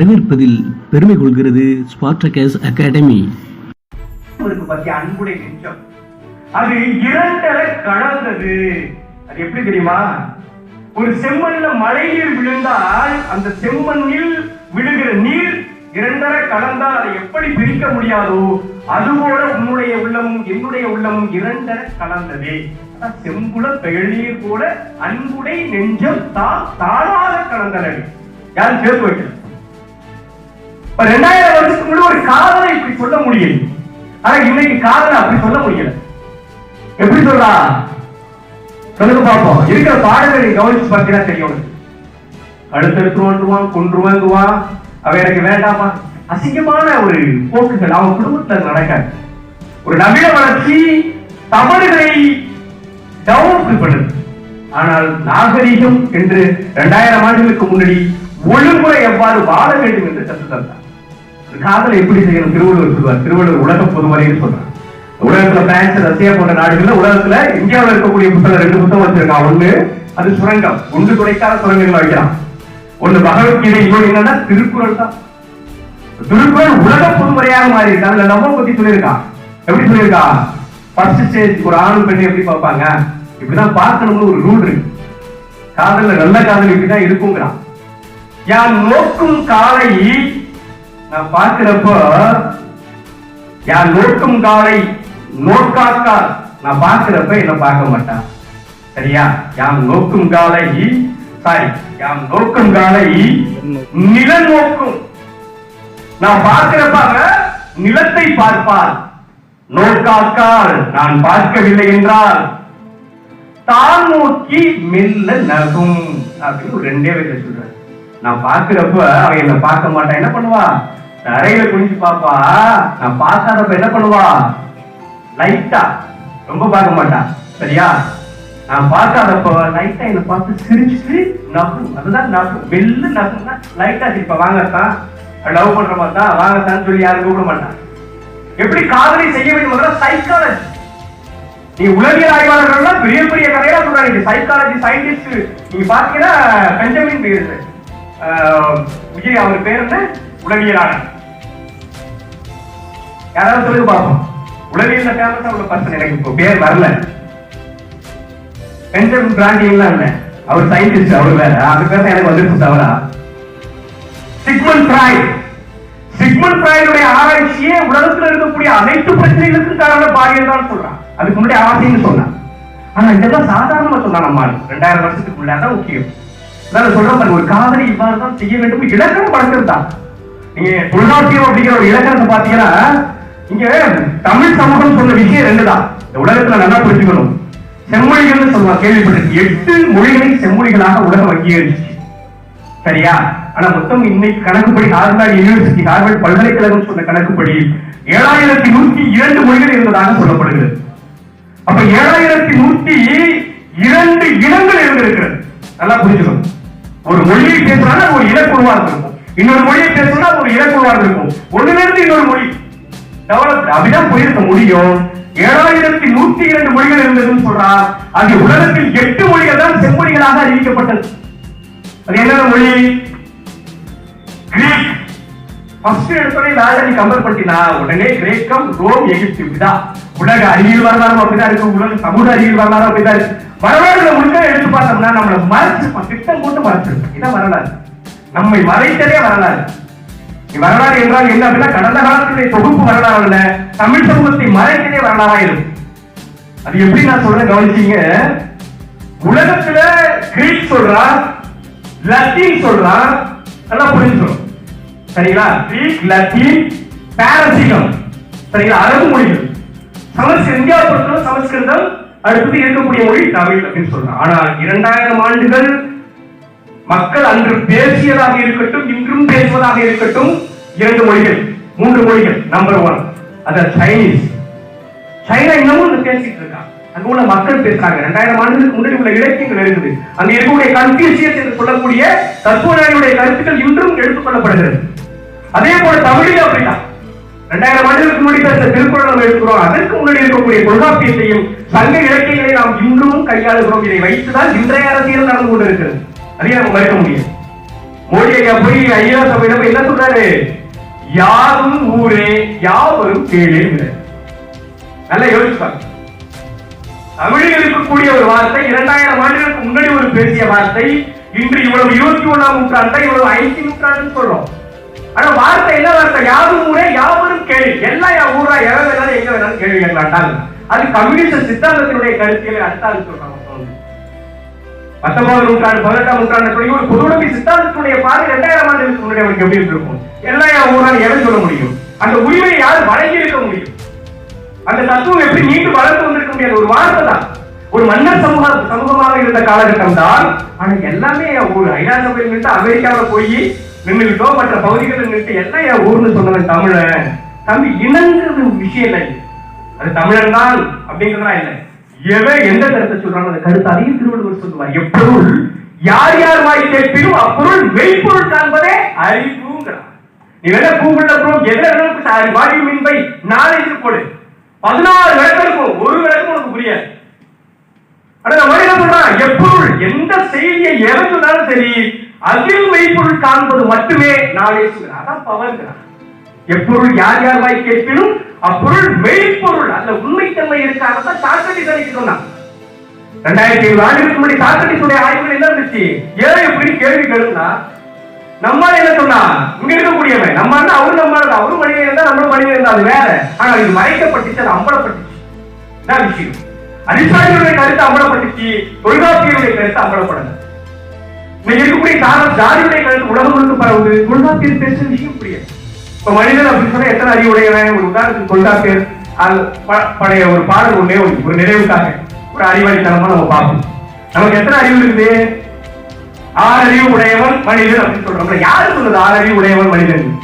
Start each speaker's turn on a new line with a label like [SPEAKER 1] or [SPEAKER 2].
[SPEAKER 1] வரவேற்பதில் பெருமை கொள்கிறது ஸ்பார்டகஸ் அகாடமி
[SPEAKER 2] அன்புடைய நெஞ்சம். அது இரண்டரை கலந்தது அது எப்படி தெரியுமா? ஒரு செம்மண்ல மழை நீர் விழுந்தால் அந்த செம்மண்ணில் விழுகிற நீர் இரண்டரை கலந்தால் அதை எப்படி பிரிக்க முடியாதோ அதுபோல உன்னுடைய உள்ளமும் என்னுடைய உள்ளமும் இரண்டரை கலந்ததே. செம்புல பெயர்நீர் போல அன்புடை நெஞ்சம் தான் தானாக கலந்தனது. யாரும் சேர்த்து வைக்கல ரெண்டாயிரம் வருஷத்துக்கு முன்னாடி ஒரு காதலை இப்படி சொல்ல முடியல. ஆனா இன்னைக்கு காதலை அப்படி சொல்ல முடியல. எப்படி சொல்லா சொல்லுங்க பாப்போம். இருக்கிற பாடல்களை கவனிச்சு பார்த்தீங்கன்னா தெரியும். உனக்கு. அடுத்தடுத்து வந்துருவான் கொன்றுவாங்குவான் அவ எனக்கு வேண்டாமா? அசிங்கமான ஒரு போக்குகள் அவன் குடும்பத்துல நடக்காது. ஒரு நவீன வளர்ச்சி தமிழரை டெவலப் பண்ணுது. ஆனால் நாகரிகம் என்று இரண்டாயிரம் ஆண்டுகளுக்கு முன்னாடி ஒழுங்குமுறை எவ்வாறு வாழ வேண்டும் என்று கற்றுத்தந்தார் காதலை எப்படி செய்யணும்? திருவள்ளுவர் சொல்வார் திருவள்ளுவர் உலக பொதுமறைன்னு சொல்றார். உலகத்துல பிரான்ஸ் ரஷ்யா போன்ற நாடுகள்ல உலகத்துல இந்தியாவுல இருக்கக்கூடிய புத்தகம் ரெண்டு புத்தகம் வச்சிருக்கான் ஒண்ணு அது சுரங்கம். ஒன்று துடைக்காத சுரங்கங்கள் வைக்கிறான் ஒண்ணு பகவத்கீதை இன்னொரு என்னன்னா திருக்குறள் தான். திருக்குறள் உலக பொதுமறையாக மாறி இருக்கான் அதுல நம்ம பத்தி சொல்லியிருக்கான் எப்படி சொல்லியிருக்கா? ஃபர்ஸ்ட் ஸ்டேஜ் ஒரு ஆணும் பெண்ணை எப்படி பார்ப்பாங்க? இப்படிதான் பார்க்கணும்னு ஒரு ரூல் இருக்கு. காதல்ல நல்ல காதல் இப்படிதான் இருக்குங்கிறான். யான் நோக்கும் காலை நான் பார்க்கிறப்போ யான் நோக்கும் காலை நோக்காக்கால் நான் பார்க்கிறப்ப என்ன பார்க்க மாட்டான். சரியா? யாம் நோக்கும் காலை சாரி யாம் நோக்கும் காலை நில நோக்கும். நான் பார்க்கிறப்ப அவ நிலத்தை பார்ப்பார். நோக்காக்கால் நான் பார்க்கவில்லை என்றால் தான் நோக்கி மெல்ல நகும். அப்படின்னு ரெண்டே வயசுல சொல்றாரு. நான் பாக்குறப்ப அவன் என்ன பார்க்க மாட்டான். என்ன பண்ணுவான்? தரையில குனிஞ்சு பாப்பா. நான் பார்க்காதப்ப என்ன பண்ணுவா? லைட்டா ரொம்ப பார்க்க மாட்டா. சரியா? நான் பார்க்காதப்ப லைட்டா என்ன பார்த்து சிரிச்சுட்டு நகும் அதுதான் நகும் மெல்ல நகும்னா லைட்டா சிரிப்பா. வாங்கத்தான். லவ் பண்ற தான். வாங்கத்தான் சொல்லி யாரும் கூப்பிட மாட்டான் எப்படி காதலை செய்ய வேண்டும் சைக்காலஜி நீ உளவியல் ஆய்வாளர்கள் பெரிய பெரிய கதையெல்லாம் சொல்றாங்க. சைக்காலஜி சயின்டிஸ்ட் நீங்க பாத்தீங்கன்னா பெஞ்சமின் பேர் விஜய் அவர் பேர் என்ன? உளவியலாளர். யாராவது சொல்லுங்க பார்ப்போம். உளவியல்ல ஃபேமஸா உள்ள பர்சன் எனக்கு இப்போ பேர் வரல. பெஞ்சமின் பிராண்டிங்லாம் இல்ல அவர் சயின்டிஸ்ட் அவர் வேற. அது பேர் எனக்கு வந்துருச்சு தவறா. சிக்மன் பிராய் சிக்மன் ஃப்ராய்டுடைய ஆராய்ச்சியே உலகத்துல இருக்கக்கூடிய அனைத்து பிரச்சனைகளுக்கும் காரண பாலியல் தான் சொல்றான். அதுக்கு முன்னாடி ஆசைன்னு சொன்னான். ஆனா இதெல்லாம் சாதாரணமா சொன்னான் நம்ம ரெண்டாயிரம் வருஷத்துக்கு முன்னாடி. முக்கியம். நான் சொல்றேன் ஒரு காதலி இவ்வாறு தான் செய்ய வேண்டும். இலக்கணம் படுத்திருந்தான் நீங்க தொல்காப்பியம் அப்படிங்கிற ஒரு இலக்கணத்தை பாத்தீங்கன்னா இங்க தமிழ் சமூகம் சொன்ன விஷயம் ரெண்டு தான் இந்த உலகத்துல நல்லா புரிஞ்சுக்கணும். செம்மொழிகள்னு சொல்லுவாங்க கேள்விப்பட்டிருக்கு எட்டு மொழிகளை செம்மொழிகளாக உலகம் அங்கீகரிச்சு சரியா? ஆனா மொத்தம் இன்னைக்கு கணக்குப்படி ஹார்வர்ட் யூனிவர்சிட்டி ஹார்வர்ட் பல்கலைக்கழகம் சொன்ன கணக்குப்படி ஏழாயிரத்தி நூத்தி இரண்டு மொழிகள் இருந்ததாக சொல்லப்படுகிறது. அப்ப ஏழாயிரத்தி நூத்தி இரண்டு இனங்கள் இருந்திருக்கிறது நல்லா புரிஞ்சுக்கணும். ஒரு மொழியை பேசுறாங்க ஒரு இலக்குழுவா இருக்கும் இன்னொரு மொழியை பேசுனா ஒரு இலக்குழுவா இருக்கும் ஒண்ணுலேருந்து இன்னொரு மொழி. டெவலப் அப்படிதான் போயிருக்க முடியும். ஏழாயிரத்தி நூத்தி இரண்டு மொழிகள் இருந்ததுன்னு சொல்றா அது உலகத்தில் எட்டு மொழிகள் தான் செம்மொழிகளாக அறிவிக்கப்பட்டது. அது என்னென்ன மொழி? கிரீக். ஃபர்ஸ்ட் எடுத்தோடனே வேலை நீ கம்பேர் பண்ணினா உடனே கிரேக்கம் ரோம் எகிப்து இப்படிதான். உலக அறிவியல் வரலாறு அப்படிதான் இருக்கு. உலக சமூக அறிவியல் வரலாறு அப்படிதான் இருக்கு. வரலாறுல முழுக்க எடுத்து பார்த்தோம்னா நம்மளை மறைச்சிருப்பான் திட்டம் போட்டு மறைச்சிருப்பான் இதான் வரலாறு. நம்மை மறைத்ததே வரலாறு. நீ வரலாறு என்றால் என்ன அப்படின்னா கடந்த காலத்துடைய தொகுப்பு வரலாறு அல்ல தமிழ் சமூகத்தை மறைத்ததே வரலாறா இருக்கும். அது எப்படி நான் சொல்றேன் கவனிச்சீங்க. உலகத்துல கிரீக் சொல்றா லத்தீன் சொல்றா நல்லா புரிஞ்சுக்கணும். சரிங்களா? கிரீக் லத்தீன் பாரசீகம். சரிங்களா? அரபு மொழிகள். சமஸ்கிருதம் இந்தியாவை பொறுத்தவரை சமஸ்கிருதம் அடுத்தது இருக்கக்கூடிய மொழி தமிழ் அப்படின்னு சொல்றான் ஆனால் இரண்டாயிரம் ஆண்டுகள் மக்கள் அன்று பேசியதாக இருக்கட்டும் இன்றும் பேசுவதாக இருக்கட்டும் இரண்டு மொழிகள் மூன்று மொழிகள் நம்பர் ஒன் அது சைனீஸ் சைனா இன்னமும் பேசிட்டு இருக்கான் அங்க உள்ள மக்கள் பேசுறாங்க. ரெண்டாயிரம் ஆண்டுகளுக்கு முன்னாடி உள்ள இலக்கியங்கள் இருக்குது அங்க இருக்கக்கூடிய கன்ஃபியூசியஸ் என்று சொல்லக்கூடிய தத்துவ கருத்துக்கள் இன்றும் எடுத்துக்கொள்ளப்படுகிறது அதே போல தமிழில் அப்படிதான் ரெண்டாயிரம் ஆண்டுகளுக்கு முன்னாடி பேச திருக்குறள் நம்ம எடுக்கிறோம் அதற்கு முன்னாடி இருக்கக்கூடிய தொல்காப்பியத்தையும் சங்க இலக்கியங்களை நாம் இன்றும் கையாளுகிறோம். இதை வைத்துதான் இன்றைய அரசியல் நடந்து கொண்டிருக்கிறது. அதையும் நம்ம மறுக்க முடியும். மோடி ஐயா போய் ஐயா சபையில போய் என்ன சொல்றாரு? யாரும் ஊரே யாவரும் கேளே நல்லா யோசிப்பாங்க தமிழில் இருக்கக்கூடிய ஒரு வார்த்தை இரண்டாயிரம் ஆண்டுகளுக்கு முன்னாடி ஒரு பேசிய வார்த்தை இன்று இவ்வளவு இருபத்தி ஒன்றாம் நூற்றாண்டு இவ்வளவு ஐந்து நூற்றாண்டுன்னு சொல்றோம். ஆனா வார்த்தை என்ன வார்த்தை? யாரும் ஊரே யாவரும் கேள்வி எல்லாம் என் ஊரா எவன் வேணாலும் எங்க வேணாலும் கேள்வி கேட்கலாட்டாங்க அது கம்யூனிஸ்ட் சித்தாந்தத்தினுடைய கருத்தியலை அடுத்தாலும் சொல்றாங்க பத்தொன்பது நூற்றாண்டு பதினெட்டாம் நூற்றாண்டு சொல்லி ஒரு பொதுவுடைமை சித்தாந்தத்தினுடைய பாதை இரண்டாயிரம் ஆண்டுகளுக்கு முன்னாடி அவனுக்கு எப்படி இருக்கும் எல்லாம் என் ஊரா எவன் சொல்ல முடியும். அந்த உரிமையை யார் வழங்கி இருக்க முடியும். அந்த தத்துவம் எப்படி மீண்டும் வளர்ந்து வந்திருக்க முடியாது? ஒரு வார்த்தை தான். ஒரு மன்னர் சமூக சமூகமாக இருந்த காலகட்டம் தான். ஆனா எல்லாமே ஒரு ஐநா சபையில் இருந்து அமெரிக்காவில் போய் நின்றுகிட்டோ மற்ற பகுதிகளில் நின்று எல்லாம் என் ஊர்னு சொன்னவன் தமிழன். தம்பி இனங்கிறது விஷயம் இல்லை. அது தமிழன் தான் அப்படிங்கிறதா இல்லை. எவன் எந்த கருத்தை சொல்றாங்க அந்த கருத்து அதையும் திருவள்ளுவர் சொல்லுவார். எப்பொருள் யார் யார் வாய் கேட்பினும் அப்பொருள் மெய்ப்பொருள் காண்பதே அறிவுங்கிறார் நீ வேணா கூகுள்ல ப்ரோ எல்லாருக்கும் வாடி மின்பை நாளைக்கு போடு. பதினாறு விளக்கம் இருக்கும். ஒரு விளக்கம் உனக்கு புரியாது. ஆனா நம்ம என்ன சொல்றான். எப்பொருள் எந்த செய்தியை எவன் சொன்னாலும் சரி அதில் மெய்ப்பொருள் காண்பது மட்டுமே நாளே அதான் பவர்ங்கிறான் எப்பொருள் யார் யார் வாய் கேட்பினும் அப்பொருள் மெய்ப்பொருள். அந்த உண்மைத்தன்மை இருக்காக தான் சாக்ரட்டிஸ் சொன்னான். ரெண்டாயிரத்தி ஏழு ஆண்டுகளுக்கு முன்னாடி தாக்கடி ஆய்வுகள் என்ன இருந்துச்சு? ஏன் எப்படி கேள்வி கேளுனா நம்மால என்ன சொன்னா இங்க இருக்கக்கூடியவன். நம்ம அவரு நம்ம அவரும் மனிதன் இருந்தா நம்மளும் மனிதன் இருந்தா அது வேற. ஆனா இது மறைக்கப்பட்டுச்சு அது அம்பலப்பட்டுச்சு. இதான் விஷயம்? அரிஸ்டாட்டிலுடைய கருத்து அம்பலப்பட்டுச்சு தொல்காப்பியருடைய கருத்து அம்பலப்படலை. இன்னைக்கு இருக்கக்கூடிய சாரம் ஜாதியுடைய கருத்து உலகம் முழுக்க பரவுது. தொல்காப்பியர் பேச விஷயம் புரியாது இப்ப மனிதன் அப்படின்னு சொன்னா எத்தனை அறிவு உடையவன்? ஒரு உதாரணத்துக்கு தொல்காப்பியர் அது ப- பழைய ஒரு பாடல் ஒன்றே ஒரு நிறைவுக்காக ஒரு அறிவாளித்தனமா நம்ம பார்ப்போம். நமக்கு எத்தனை அறிவு இருக்குது? ஆறறிவு உடையவன் மனிதன் அப்படின்னு சொல்றோம்ல. யாரு சொன்னது ஆறறிவு உடையவன் மனிதன்.